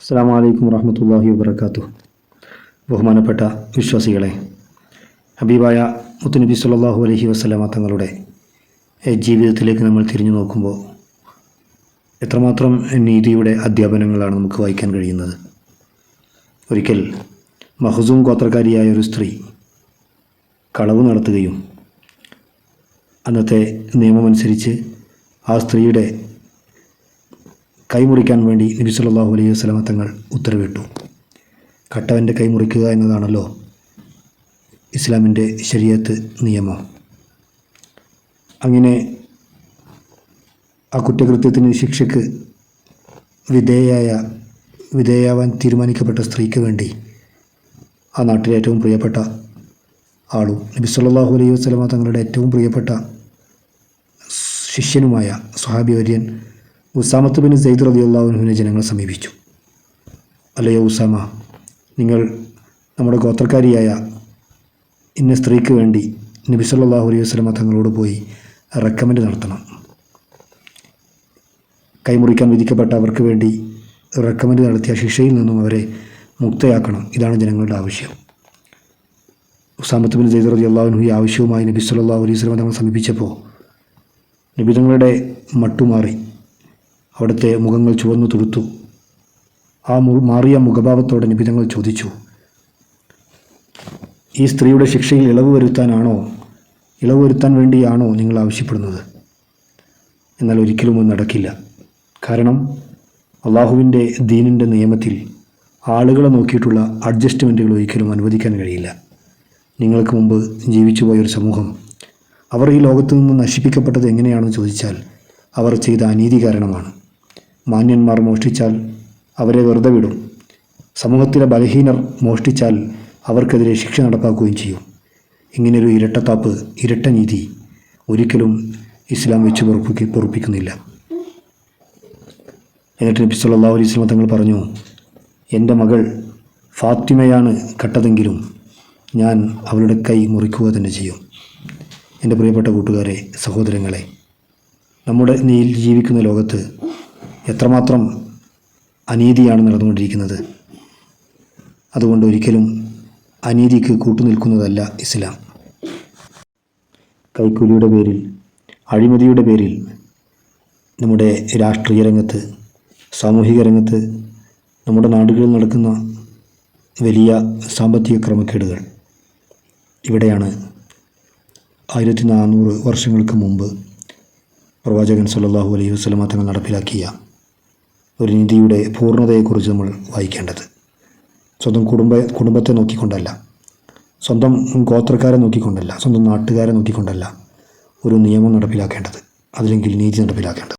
അസ്സാം വലൈക്കും വറഹമത്തല്ലാഹി ബഹുമാനപ്പെട്ട വിശ്വാസികളെ ഹബീബായ മുത്തുനബി സല്ലാഹു അലഹി വസ്ലാമ തങ്ങളുടെ ജീവിതത്തിലേക്ക് നമ്മൾ തിരിഞ്ഞു നോക്കുമ്പോൾ എത്രമാത്രം നീതിയുടെ അധ്യാപനങ്ങളാണ് നമുക്ക് വായിക്കാൻ കഴിയുന്നത്. ഒരിക്കൽ മഹസൂം ഗോത്രക്കാരിയായ ഒരു സ്ത്രീ കളവ് നടത്തുകയും അന്നത്തെ നിയമമനുസരിച്ച് ആ സ്ത്രീയുടെ കൈമുറിക്കാൻ വേണ്ടി നബി സല്ലാഹു അലൈഹി വസ്ലമ തങ്ങൾ ഉത്തരവിട്ടു. കട്ടവന്റെ കൈമുറിക്കുക എന്നതാണല്ലോ ഇസ്ലാമിന്റെ ശരീഅത്ത് നിയമം. അങ്ങനെ ആ കുറ്റകൃത്യത്തിന് ശിക്ഷയ്ക്ക് വിധേയായ വിധേയാവാൻ തീരുമാനിക്കപ്പെട്ട സ്ത്രീക്ക് വേണ്ടി ആ നാട്ടിലെ ഏറ്റവും പ്രിയപ്പെട്ട ആളും നബി സല്ലാഹു അലൈഹി വസ്ലമ തങ്ങളുടെ ഏറ്റവും പ്രിയപ്പെട്ട ശിഷ്യനുമായ സ്വഹാബി വര്യൻ ഉസാമത്ത് ബിൻ സെയ്ദ് റളിയല്ലാഹുവിനെ ജനങ്ങൾ സമീപിച്ചു. അല്ലയോ ഉസാമ? നിങ്ങൾ നമ്മുടെ ഗോത്രക്കാരിയായ ഇന്ന സ്ത്രീക്ക് വേണ്ടി നബി സല്ലല്ലാഹു അലൈഹി വസല്ലമ തങ്ങളോട് പോയി റെക്കമെൻഡ് നടത്തണം. കൈമുറിക്കാൻ വിധിക്കപ്പെട്ട അവർക്ക് വേണ്ടി റെക്കമെൻഡ് നടത്തിയ ശിക്ഷയിൽ നിന്നും അവരെ മുക്തയാക്കണം. ഇതാണ് ജനങ്ങളുടെ ആവശ്യം. ഉസാമത്ത് ബിൻ സെയ്ദ് റളിയല്ലാഹു ഈ ആവശ്യവുമായി നബി സല്ലല്ലാഹു അലൈഹി വസല്ലമ തങ്ങൾ സമീപിച്ചപ്പോൾ നബി തങ്ങളുടെ മട്ടുമാറി അവിടുത്തെ മുഖങ്ങൾ ചുവന്നു തുടുത്തു. ആ മാറിയ മുഖഭാവത്തോടെ നിബിതങ്ങൾ ചോദിച്ചു ഈ സ്ത്രീയുടെ ശിക്ഷയിൽ ഇളവ് വരുത്താനാണോ ഇളവ് വരുത്താൻ വേണ്ടിയാണോ നിങ്ങൾ ആവശ്യപ്പെടുന്നത്? എന്നാൽ ഒരിക്കലും അത് നടക്കില്ല. കാരണം അള്ളാഹുവിന്റെ ദീനിന്റെ നിയമത്തിൽ ആളുകളെ നോക്കിയിട്ടുള്ള അഡ്ജസ്റ്റ്മെന്റുകൾ ഒരിക്കലും അനുവദിക്കാൻ കഴിയില്ല. നിങ്ങൾക്ക് മുമ്പ് ജീവിച്ചു പോയൊരു സമൂഹം അവർ ഈ ലോകത്തു നിന്ന് നശിപ്പിക്കപ്പെട്ടത് എങ്ങനെയാണെന്ന് ചോദിച്ചാൽ അവർ ചെയ്ത അനീതി കാരണമാണ്. മാന്യന്മാർ മോഷ്ടിച്ചാൽ അവരെ വെറുതെ വിടും. സമൂഹത്തിലെ ബലഹീനർ മോഷ്ടിച്ചാൽ അവർക്കെതിരെ ശിക്ഷ നടപ്പാക്കുകയും ചെയ്യും. ഇങ്ങനെയൊരു ഇരട്ടത്താപ്പ് ഇരട്ട നീതി ഒരിക്കലും ഇസ്ലാം വെച്ച് പൊറപ്പിക്ക പൊറപ്പിക്കുന്നില്ല. എന്നിട്ട് നബി സല്ലല്ലാഹു അലൈഹി വസല്ലം തങ്ങൾ പറഞ്ഞു എന്റെ മകൾ ഫാത്തിമയാണ് കട്ടതെങ്കിലും ഞാൻ അവളുടെ കൈ മുറിക്കുക തന്നെ ചെയ്യും. എന്റെ പ്രിയപ്പെട്ട കൂട്ടുകാരെ സഹോദരങ്ങളെ നമ്മുടെ ജീവിക്കുന്ന ലോകത്ത് എത്രമാത്രം അനീതിയാണ് നടന്നുകൊണ്ടിരിക്കുന്നത്? അതുകൊണ്ട് ഒരിക്കലും അനീതിക്ക് കൂട്ടുനിൽക്കുന്നതല്ല ഇസ്ലാം. കൈക്കൂലിയുടെ പേരിൽ അഴിമതിയുടെ പേരിൽ നമ്മുടെ രാഷ്ട്രീയ രംഗത്ത് സാമൂഹിക രംഗത്ത് നമ്മുടെ നാടുകളിൽ നടക്കുന്ന വലിയ സാമ്പത്തിക ക്രമക്കേടുകൾ. ഇവിടെയാണ് ആയിരത്തി നാനൂറ് വർഷങ്ങൾക്ക് മുമ്പ് പ്രവാചകൻ സല്ലാഹു അലൈഹി വസ്ലമ തങ്ങൾ നടപ്പിലാക്കിയ ഒരു നീതിയുടെ പൂർണതയെക്കുറിച്ച് നമ്മൾ വായിക്കേണ്ടത്. സ്വന്തം കുടുംബ കുടുംബത്തെ നോക്കിക്കൊണ്ടല്ല. സ്വന്തം ഗോത്രക്കാരെ നോക്കിക്കൊണ്ടല്ല. സ്വന്തം നാട്ടുകാരെ നോക്കിക്കൊണ്ടല്ല ഒരു നിയമം നടപ്പിലാക്കേണ്ടത്. അതിലെങ്കിൽ നീതി നടപ്പിലാക്കേണ്ടത്.